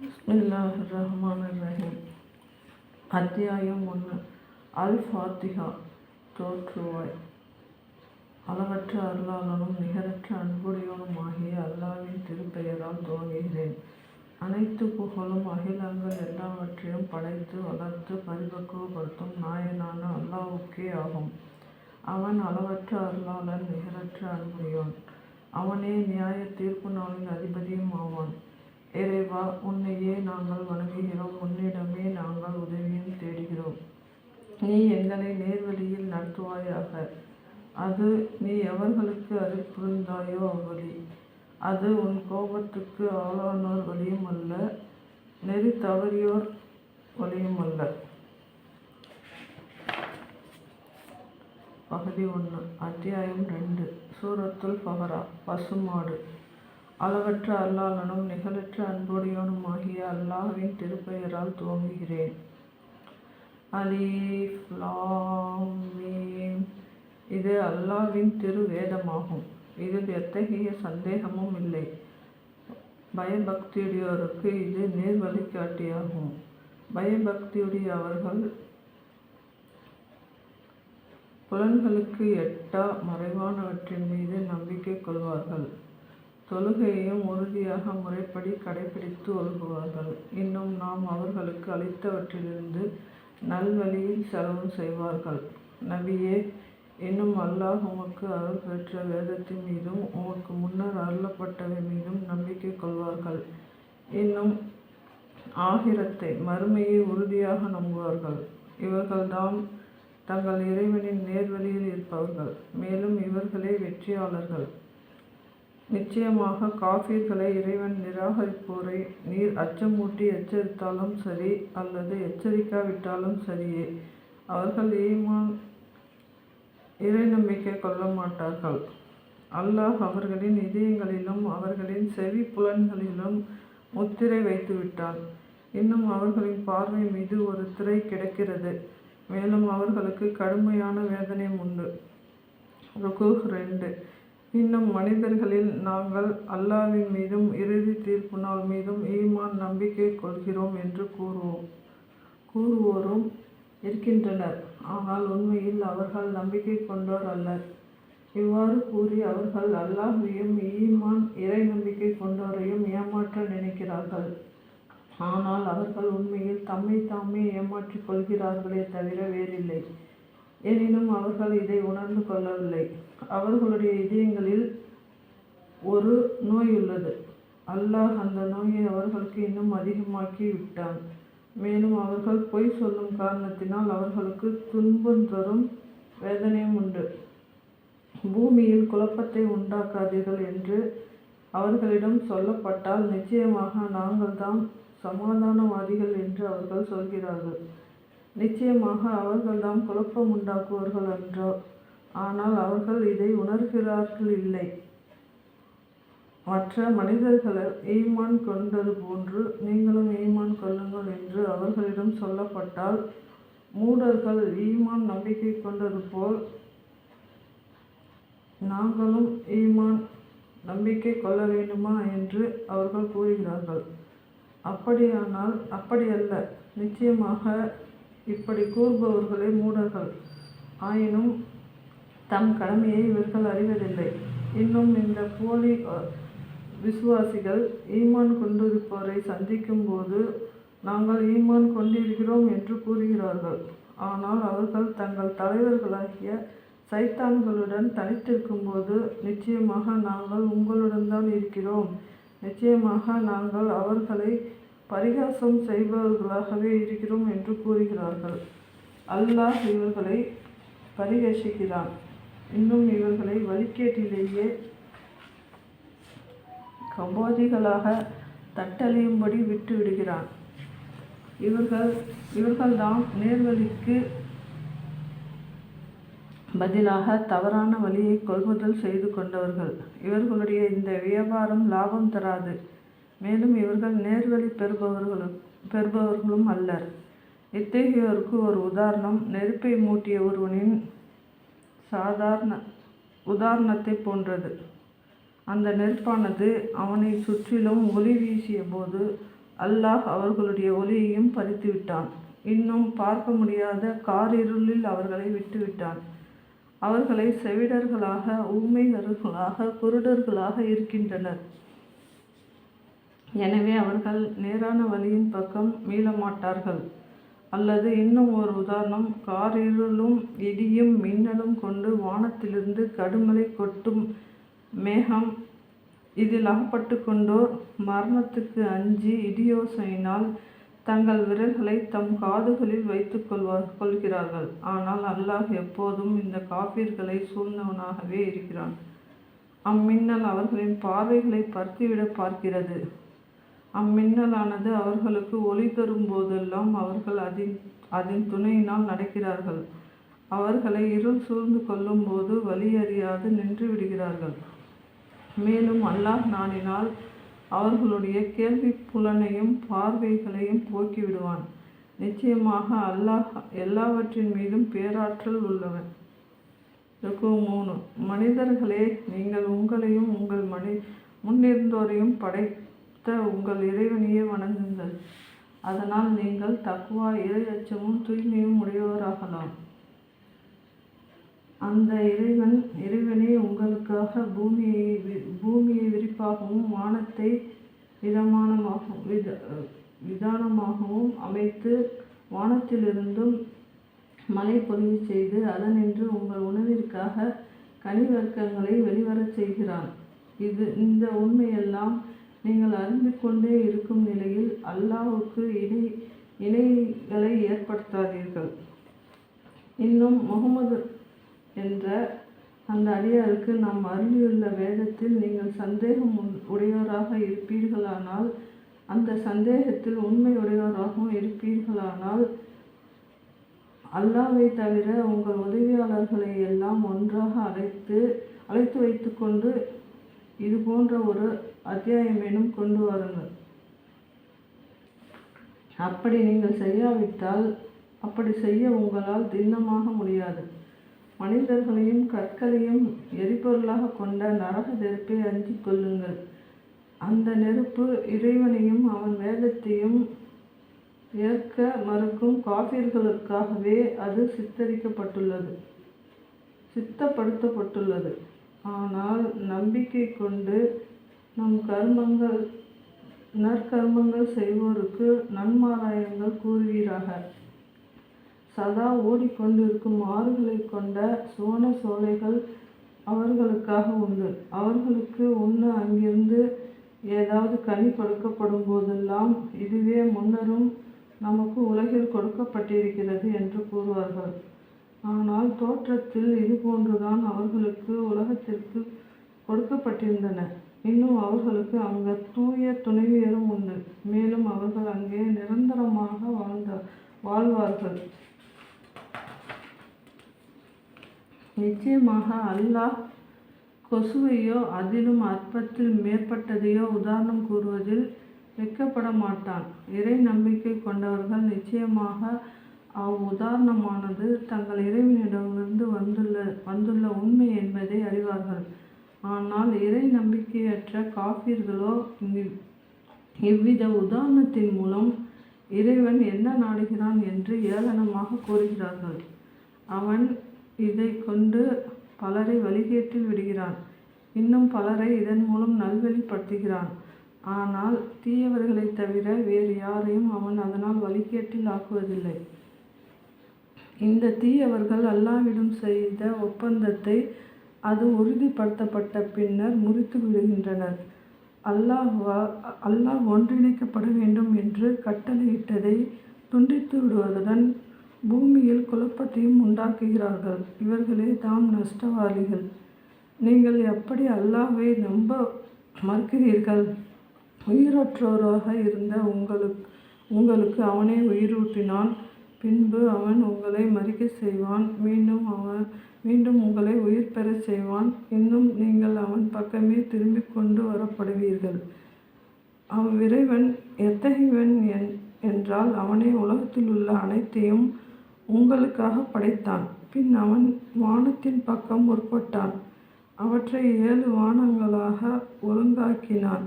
இல்லாஹ் ரஹ்மான் ரஹீம் அத்தியாயம் ஒன்று. அல் ஃபாத்திகா தோற்றுவாய். அளவற்ற அருளாளனும் நிகரற்ற அன்புடையோனும் ஆகிய அல்லாவின் திருப்பெயரால் துவங்குகிறேன். அனைத்து புகழும் அகிலங்கள் எல்லாவற்றையும் படைத்து வளர்த்து பரிபக்குவப்படுத்தும் நாயனான அல்லாவுக்கே ஆகும். அவன் அளவற்ற அருளாளன் நிகரற்ற அன்புடையோன் அவனே நியாய தீர்ப்பு நாளின் அதிபதியும் ஆவான். இறைவா உன்னையே நாங்கள் வணங்குகிறோம். உன்னிடமே நாங்கள் உதவியும் தேடுகிறோம். நீ எங்களை நேர்வழியில் நடத்துவாயாக. அது நீ எவர்களுக்கு அது புரிந்தாயோ அவ்வழி. அது உன் கோபத்துக்கு ஆளானோர் வழியும் அல்ல நெறி தவறியோர் வழியும் அல்ல பகுதி ஒன்று அத்தியாயம் ரெண்டு சூரத்துல் ஃபஹரா பசுமாடு. அளவற்ற அல்லாளனும் நிகழற்ற அன்புடையவனுமாகிய அல்லாஹ்வின் திருப்பெயரால் துவங்குகிறேன். அலீஃப் லாம் இது அல்லாஹ்வின் திருவேதமாகும். இதில் எத்தகைய சந்தேகமும் இல்லை. பயபக்தியுடையோருக்கு இது நேர் வழிகாட்டியாகும் பயபக்தியுடைய அவர்கள் புலன்களுக்கு எட்டா மறைவானவற்றின் மீது நம்பிக்கை கொள்வார்கள். தொழுகையையும் உறுதியாக முறைப்படி கடைபிடித்து ஒழுகுவார்கள். இன்னும் நாம் அவர்களுக்கு அளித்தவற்றிலிருந்து நல்வழியில் செலவு செய்வார்கள். நபியே இன்னும் அல்லாஹ் உமக்கு அருள் பெற்ற வேதத்தின் மீதும் உமக்கு முன்னர் அருளப்பட்டவை மீதும் நம்பிக்கை கொள்வார்கள். இன்னும் ஆகிரத்தை மறுமையை உறுதியாக நம்புவார்கள். இவர்கள்தான் தங்கள் இறைவனின் நேர்வழியில் இருப்பவர்கள். மேலும் இவர்களே வெற்றியாளர்கள். நிச்சயமாக காஃபிர்களை இறைவன் நிராகரிப்போரை. நீர் அச்சமூட்டி எச்சரித்தாலும் சரி அல்லது எச்சரிக்காவிட்டாலும் சரியே. அவர்கள் ஈமான் இறை நம்பிக்கை கொள்ள மாட்டார்கள். அல்லாஹ் அவர்களின் இதயங்களிலும் அவர்களின் செவி புலன்களிலும் முத்திரை வைத்து விட்டான் இன்னும் அவர்களின் பார்வை மீது ஒரு திரை கிடக்கிறது. மேலும் அவர்களுக்கு கடுமையான வேதனை உண்டு. ருக்கு ரெண்டு. இன்னும் மனிதர்களில் நாங்கள் அல்லாவின் மீதும் இறுதி தீர்ப்பு நாள் மீதும் ஈமான் நம்பிக்கை கொள்கிறோம் என்று கூறுவோம். கூறுவோரும் இருக்கின்றனர். ஆனால் உண்மையில் அவர்கள் நம்பிக்கை கொண்டோர் அல்லர். இவ்வாறு கூறி அவர்கள் அல்லாஹையும் ஈமான் இறை நம்பிக்கை கொண்டோரையும் ஏமாற்ற நினைக்கிறார்கள். ஆனால் அவர்கள் உண்மையில் தம்மை தாமே ஏமாற்றிக் கொள்கிறார்களே தவிர வேறில்லை. எனினும் அவர்கள் இதை உணர்ந்து கொள்ளவில்லை. அவர்களுடைய இதயங்களில் ஒரு நோய் உள்ளது. அல்லாஹ் அந்த நோயை அவர்களுக்கு இன்னும் அதிகமாக்கி விட்டான் மேலும் அவர்கள் பொய் சொல்லும் காரணத்தினால் அவர்களுக்கு துன்பம் தரும் வேதனையும் உண்டு. பூமியில் குழப்பத்தை உண்டாக்காதீர்கள் என்று அவர்களிடம் சொல்லப்பட்டால் நிச்சயமாக நாங்கள் தான் சமாதானவாதிகள் என்று அவர்கள் சொல்கிறார்கள். நிச்சயமாக அவர்கள்தான் குழப்பம் உண்டாக்குவார்கள் என்றோ ஆனால் அவர்கள் இதை உணர்கிறார்கள் இல்லை. மற்ற மனிதர்களை ஈமான் கொண்டது போன்று நீங்களும் ஈமான் கொள்ளுங்கள் என்று அவர்களிடம் சொல்லப்பட்டால் மூடர்கள் ஈமான் நம்பிக்கை கொண்டது போல் நாங்களும் ஈமான் நம்பிக்கை கொள்ள வேண்டுமா என்று அவர்கள் கூறுகிறார்கள். அப்படியானால் அப்படியல்ல. நிச்சயமாக இப்படி கூறுபவர்களே மூடர்கள். ஆயினும் தம் கடமையை இவர்கள் அறிவதில்லை. இன்னும் இந்த போலி விசுவாசிகள் ஈமான் கொண்டிருப்போரை சந்திக்கும் போது நாங்கள் ஈமான் கொண்டிருக்கிறோம் என்று கூறுகிறார்கள். ஆனால் அவர்கள் தங்கள் தலைவர்களாகிய சைத்தான்களுடன் தனித்திருக்கும் போது நிச்சயமாக நாங்கள் உங்களுடன் தான் இருக்கிறோம். நிச்சயமாக நாங்கள் அவர்களை பரிகாசம் செய்பவர்களாகவே இருக்கிறோம் என்று கூறுகிறார்கள். அல்லாஹ் இவர்களை பரிகசிக்கிறான் இன்னும் இவர்களை வழிகேட்டிலேயே கபோதிகளாக தட்டழியும்படி விட்டு விடுகிறான் இவர்கள் இவர்கள்தான் நேர்வழிக்கு பதிலாக தவறான வழியை கொள்முதல் செய்து கொண்டவர்கள். இவர்களுடைய இந்த வியாபாரம் லாபம் தராது. மேலும் இவர்கள் நேர்வழி பெறுபவர்களும் பெறுபவர்களும் அல்லர். இத்தகையோருக்கு ஒரு உதாரணம் நெருப்பை மூட்டிய ஒருவனின் சாதாரண உதாரணத்தை போன்றது. அந்த நெருப்பானது அவனை சுற்றிலும் ஒளி வீசிய போது அல்லாஹ் அவர்களுடைய ஒளியையும் பறித்துவிட்டான். இன்னும் பார்க்க முடியாத காரிருளில் அவர்களை விட்டுவிட்டான். அவர்களை செவிடர்களாக ஊமைகர்களாக குருடர்களாக இருக்கின்றனர். எனவே அவர்கள் நேரான வழியின் பக்கம் மீளமாட்டார்கள். அல்லது இன்னும் ஒரு உதாரணம் காரிருளும் இடியும் மின்னலும் கொண்டு வானத்திலிருந்து கடுமலை கொட்டும் மேகம் இதில் அகப்பட்டு கொண்டோர். மரணத்துக்கு அஞ்சி இடியோசையினால் தங்கள் விரல்களை தம் காதுகளில் வைத்துக் கொள்வார் கொள்கிறார்கள். ஆனால் அல்லாஹ் எப்போதும் இந்த காப்பீர்களை சூழ்ந்தவனாகவே இருக்கிறான். அம்மின்னல் அவர்களின் பார்வைகளை பருத்திவிட பார்க்கிறது. அம்மின்னலானது அவர்களுக்கு ஒளி தரும் போதெல்லாம் அவர்கள் அதின் அதன் துணையினால் நடக்கிறார்கள். அவர்களை இருள் சூழ்ந்து கொள்ளும் போது வழி அறியாது நின்று விடுகிறார்கள். மேலும் அல்லாஹ் நாடினால் அவர்களுடைய கேள்வி புலனையும் பார்வைகளையும் போக்கிவிடுவான் நிச்சயமாக அல்லாஹ் எல்லாவற்றின் மீதும் பேராற்றல் உள்ளவன். ருக்கு மூணு. மனிதர்களே நீங்கள் உங்களையும் உங்கள் மனி முன்னிருந்தோரையும் படைத்த உங்கள் இறைவனையே வணங்குங்கள். அதனால் நீங்கள் தக்குவா இறை அச்சமும் தூய்மையும் உடையவராகலாம். அந்த இறைவன் இறைவனே உங்களுக்காக பூமியை பூமியை விரிப்பாகவும் வானத்தை விதமானமாகவும் வித விதானமாகவும் அமைத்து வானத்திலிருந்தும் மழை பொழிவு செய்து அதனின்று உங்கள் உணவிற்காக கனிவர்க்கங்களை வெளிவரச் செய்கிறான். இது இந்த உண்மையெல்லாம் நீங்கள் அறிந்து கொண்டே இருக்கும் நிலையில் அல்லாஹுக்கு இணை இணைகளை ஏற்படுத்தாதீர்கள். இன்னும் முகமது என்ற அந்த அடியாருக்கு நாம் அருளியுள்ள வேதத்தில் நீங்கள் சந்தேகம் உண்- உடையோராக இருப்பீர்களானால் அந்த சந்தேகத்தில் உண்மை உடையோராகவும் இருப்பீர்களானால் அல்லாவை தவிர உங்கள் உதவியாளர்களை எல்லாம் ஒன்றாக அழைத்து அழைத்து வைத்துக்கொண்டு இது போன்ற ஒரு அத்தியாயமேனும் கொண்டு வாருங்கள். அப்படி நீங்கள் செய்யாவிட்டால் அப்படி செய்ய உங்களால் திண்ணமாக முடியாது. மனிதர்களையும் கற்களையும் எரிபொருளாக கொண்ட நரக நெருப்பை அஞ்சி கொள்ளுங்கள். அந்த நெருப்பு இறைவனையும் அவன் வேதத்தையும் ஏற்க மறுக்கும் காபிர்களுக்காகவே அது சித்தரிக்கப்பட்டுள்ளது சித்தப்படுத்தப்பட்டுள்ளது. ஆனால் நம்பிக்கை கொண்டு நம் கர்மங்கள் நற்கர்மங்கள் செய்வோருக்கு நன்மாராயங்கள் கூறுவீராக. சதா ஓடிக்கொண்டிருக்கும் ஆறுகளை கொண்ட சோன சோலைகள் அவர்களுக்காக உண்டு. அவர்களுக்கு உண்ண அங்கிருந்து ஏதாவது கனி கொடுக்கப்படும் போதெல்லாம் இதுவே முன்னரும் நமக்கு உலகில் கொடுக்கப்பட்டிருக்கிறது என்று கூறுவார்கள். ஆனால் தோற்றத்தில் இது போன்றுதான் அவர்களுக்கு உலகத்திற்கு கொடுக்கப்பட்டிருந்தன. இன்னும் அவர்களுக்கு அங்க தூய துணைவியரும் உண்டு. மேலும் அவர்கள் அங்கே நிரந்தரமாக வாழ்ந்த வாழ்வார்கள். நிச்சயமாக அல்லாஹ் கொசுவையோ அதிலும் அற்பத்தில் மேற்பட்டதையோ உதாரணம் கூறுவதில் வெக்கப்பட மாட்டான் இறை நம்பிக்கை கொண்டவர்கள் நிச்சயமாக அவ் உதாரணமானது தங்கள் இறைவனிடமிருந்து வந்துள்ள வந்துள்ள உண்மை என்பதை அறிவார்கள். ஆனால் இறை நம்பிக்கையற்ற காஃபிர்களோ இவ்வித உதாரணத்தின் மூலம் இறைவன் என்ன நாடுகிறான் என்று ஏளனமாக கூறுகிறார்கள். அவன் இதை கொண்டு பலரை வழிகேட்டில் விடுகிறான். இன்னும் பலரை இதன் மூலம் நல்வழிப்படுத்துகிறான். ஆனால் தீயவர்களைத் தவிர வேறு யாரையும் அவன் அதனால் வழிகேட்டில் ஆக்குவதில்லை. இந்த தீயவர்கள் அல்லாஹ்விடம் செய்த ஒப்பந்தத்தை அது உறுதிப்படுத்தப்பட்ட பின்னர் முறித்து விடுகின்றனர். அல்லாஹ்வா அல்லாஹ் ஒன்றிணைக்கப்பட வேண்டும் என்று கட்டளையிட்டதை துண்டித்து விடுவதுடன் பூமியில் குழப்பத்தையும் உண்டாக்குகிறார்கள். இவர்களே தாம் நஷ்டவாளிகள். நீங்கள் எப்படி அல்லாஹை நம்ப மறுக்கிறீர்கள்? உயிரற்றோராக இருந்த உங்களுக்கு உங்களுக்கு அவனே உயிரூட்டினான். பின்பு அவன் உங்களை மறிக்கச் செய்வான். மீண்டும் அவன் மீண்டும் உங்களை உயிர் பெறச் செய்வான். இன்னும் நீங்கள் அவன் பக்கமே திரும்பிக் கொண்டு வரப்படுவீர்கள். அவ்விறைவன் எத்தகையவன் என் என்றால் அவனே உலகத்தில் உள்ள அனைத்தையும் உங்களுக்காக படைத்தான். பின் அவன் வானத்தின் பக்கம் முற்பட்டான். அவற்றை ஏழு வானங்களாக ஒழுங்காக்கினான்.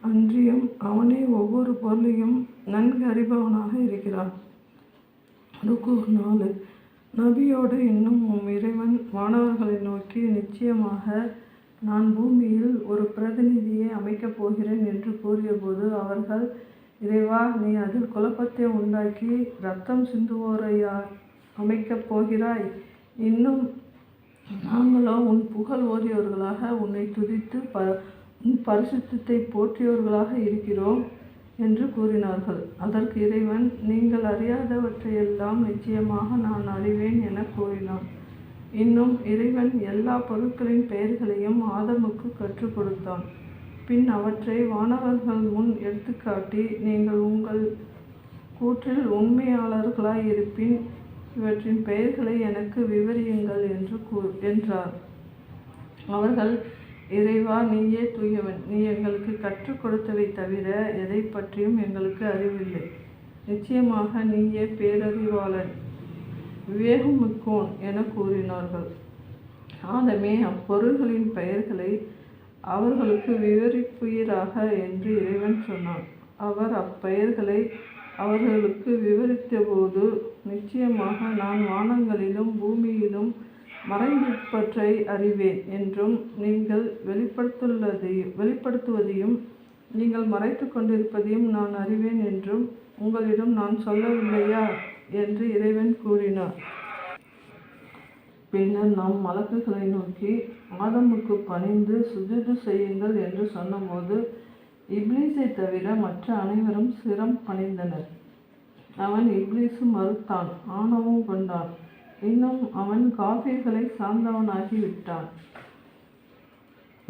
அன்றியும் அவனே ஒவ்வொரு பொருளையும் நன்கு அறிபவனாக இருக்கிறான். ருக்கு நாலு நபியோடு இன்னும் உம் இறைவன் வானவர்களை நோக்கி நிச்சயமாக நான் பூமியில் ஒரு பிரதிநிதியை அமைக்கப் போகிறேன் என்று கூறியபோது அவர்கள் இறைவா நீ அதில் குழப்பத்தை உண்டாக்கி ரத்தம் சிந்துவோரையா அமைக்கப் போகிறாய்? இன்னும் நாங்களோ உன் புகழ் ஓதியவர்களாக உன்னை துதித்து ப உன் பரிசுத்தத்தை போற்றியவர்களாக இருக்கிறோம். என்று கூறினார்கள். அதற்கு இறைவன் நீங்கள் அறியாதவற்றையெல்லாம் நிச்சயமாக நான் அறிவேன் என கூறினான் இன்னும் இறைவன் எல்லா பொருட்களின் பெயர்களையும் ஆதமுக்கு கற்றுக் கொடுத்தான். பின் அவற்றை வானவர்கள் முன் எடுத்துக்காட்டி நீங்கள் உங்கள் கூற்றில் உண்மையாளர்களாய் இருப்பின் இவற்றின் பெயர்களை எனக்கு விவரியுங்கள் என்று கூ என்றார். அவர்கள் இறைவா நீயே தூயவன். நீ எங்களுக்கு கற்றுக் கொடுத்தவை தவிர எதை பற்றியும் எங்களுக்கு அறிவில்லை. நிச்சயமாக நீயே பேரறிவாளன். விவேகமிக்கோன் என கூறினார்கள். ஆதமே அப்பொருள்களின் பெயர்களை அவர்களுக்கு விவரிப்புயிராக என்று இறைவன் சொன்னான். அவர் அப்பெயர்களை அவர்களுக்கு விவரித்தபோது நிச்சயமாக நான் வானங்களிலும் பூமியிலும் மறைந்திருப்பற்றை அறிவேன் என்றும் நீங்கள் வெளிப்படுத்துள்ளதையும் வெளிப்படுத்துவதையும் நீங்கள் மறைத்து கொண்டிருப்பதையும் நான் அறிவேன் என்றும் உங்களிடம் நான் சொல்லவில்லையா? என்று இறைவன் கூறினார். பின்னர் நாம் மலக்குகளை நோக்கி ஆதமுக்கு பணிந்து சுஜிது செய்யுங்கள் என்று சொன்னபோது இப்ளீஸை தவிர மற்ற அனைவரும் சிரம் பணிந்தனர். அவன் இப்லீசு மறுத்தான் ஆணவம் கொண்டான். இன்னும் அவன் காஃபிர்களை சார்ந்தவனாகி விட்டான்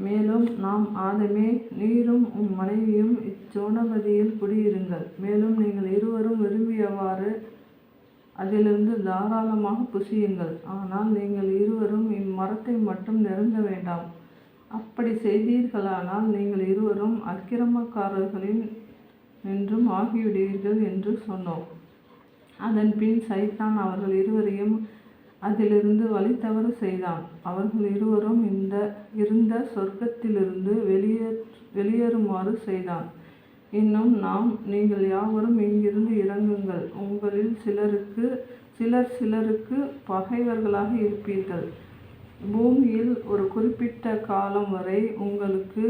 மேலும் நாம் ஆதமே நீரும் உம் மனைவியும் இச்சோனபதியில் குடியிருங்கள். மேலும் நீங்கள் இருவரும் விரும்பியவாறு அதிலிருந்து தாராளமாக புசியுங்கள். ஆனால் நீங்கள் இருவரும் இம்மரத்தை மட்டும் நெருங்க வேண்டாம். அப்படி செய்தீர்களானால் நீங்கள் இருவரும் அக்கிரமக்காரர்களின் என்றும் ஆகிவிடுவீர்கள் என்று சொன்னோம். அதன் பின் சைத்தான் அவர்கள் இருவரையும் அதிலிருந்து வழி தவறு செய்தான். அவர்கள் இருவரும் இந்த இருந்த சொர்க்கத்திலிருந்து வெளியே வெளியேறுமாறு செய்தான். இன்னும் நாம் நீங்கள் யாவரும் இங்கிருந்து இறங்குங்கள். உங்களில் சிலருக்கு சிலர் சிலருக்கு பகைவர்களாக இருப்பீர்கள். பூமியில் ஒரு குறிப்பிட்ட காலம் வரை உங்களுக்கு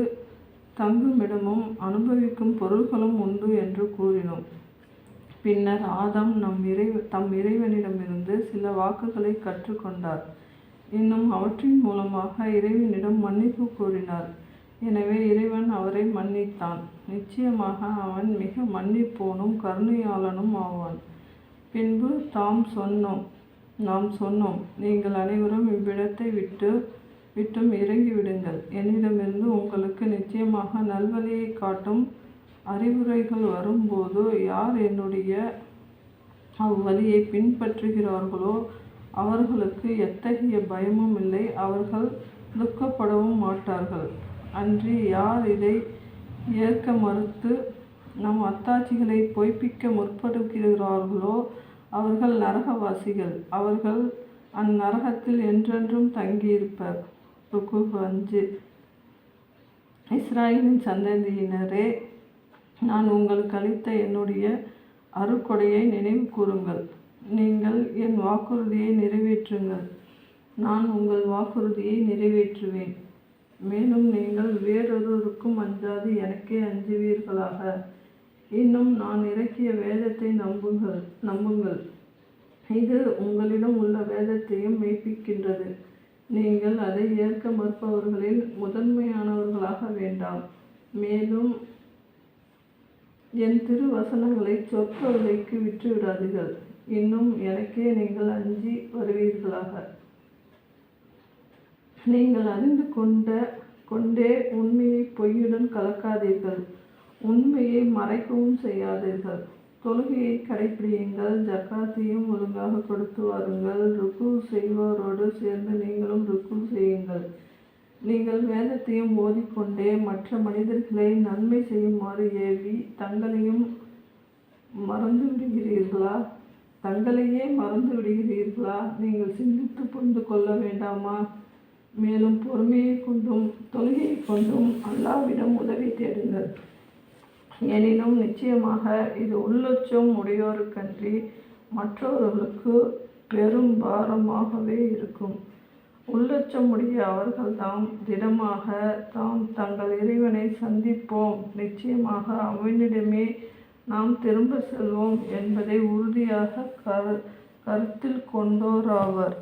தங்குமிடமும் அனுபவிக்கும் பொருள்களும் உண்டு என்று கூறினோம். பின்னர் ஆதாம் நம் இறைவ தம் இறைவனிடமிருந்து சில வாக்குகளை கற்றுக்கொண்டார். இன்னும் அவற்றின் மூலமாக இறைவனிடம் மன்னிப்பு கூறினார் எனவே இறைவன் அவரை மன்னித்தான். நிச்சயமாக அவன் மிக மன்னிப்போனும் கருணையாளனும் ஆவான். பின்பு தாம் சொன்னோம் நாம் சொன்னோம் நீங்கள் அனைவரும் இவ்விடத்தை விட்டு விட்டும் இறங்கிவிடுங்கள். என்னிடமிருந்து உங்களுக்கு நிச்சயமாக நல்வழியை காட்டும் அறிவுரைகள் வரும்போது யார் என்னுடைய அவ்வழியை பின்பற்றுகிறார்களோ அவர்களுக்கு எத்தகைய பயமும் இல்லை. அவர்கள் துக்கப்படவும் மாட்டார்கள். அன்றி யார் இதை ஏற்க மறுத்து நம் அத்தாட்சிகளை பொய்ப்பிக்க முற்படுகிறார்களோ அவர்கள் நரகவாசிகள். அவர்கள் அந்நரகத்தில் என்றென்றும் தங்கியிருப்பர். ருக்கு அஞ்சு. இஸ்ராயலின் சந்ததியினரே நான் உங்களுக்கு அளித்த என்னுடைய அருக்கொடையை நினைவு கூறுங்கள். நீங்கள் என் வாக்குறுதியை நிறைவேற்றுங்கள். நான் உங்கள் வாக்குறுதியை நிறைவேற்றுவேன். மேலும் நீங்கள் வேறொருவருக்கும் அஞ்சாது எனக்கே அஞ்சுவீர்களாக. இன்னும் நான் இறக்கிய வேதத்தை நம்புங்கள் நம்புங்கள். இது உங்களிடம் உள்ள வேதத்தையும் மெய்ப்பிக்கின்றது. நீங்கள் அதை ஏற்க மறுப்பவர்களில் முதன்மையானவர்களாக வேண்டாம். மேலும் என் திரு வசனங்களை சொற்ப விற்றுவிடாதீர்கள் இன்னும் எனக்கே நீங்கள் அஞ்சி வருவீர்களாக. நீங்கள் அறிந்து கொண்ட கொண்டே உண்மையை பொய்யுடன் கலக்காதீர்கள். உண்மையை மறைக்கவும் செய்யாதீர்கள். தொழுகையை கடைப்பிடியுங்கள். ஜக்காத்தையும் ஒழுங்காக கொடுத்து வாருங்கள். ருக்கு செய்வோரோடு சேர்ந்து நீங்களும் ருக்கு செய்யுங்கள். நீங்கள் வேதத்தையும் ஓதிக்கொண்டே மற்ற மனிதர்களை நன்மை செய்யுமாறு ஏவி தங்களையும் மறந்து விடுகிறீர்களா தங்களையே மறந்து விடுகிறீர்களா நீங்கள் சிந்தித்து புரிந்து கொள்ள வேண்டாமா? மேலும் பொறுமையை கொண்டும் தொழுகையை கொண்டும் அல்லாவிடம் உதவி தேடுங்கள். எனினும் நிச்சயமாக இது உள்ளச்சம் உடையோருக்கன்றி மற்றவர்களுக்கு பெரும் பாரமாகவே இருக்கும். உள்ளச்சமுடைய அவர்கள்தாம் திடமாக தாம் தங்கள் இறைவனை சந்திப்போம் நிச்சயமாக அவனிடமே நாம் திரும்ப செல்வோம் என்பதை உறுதியாகக் கருத்தில் கொண்டோராவர்.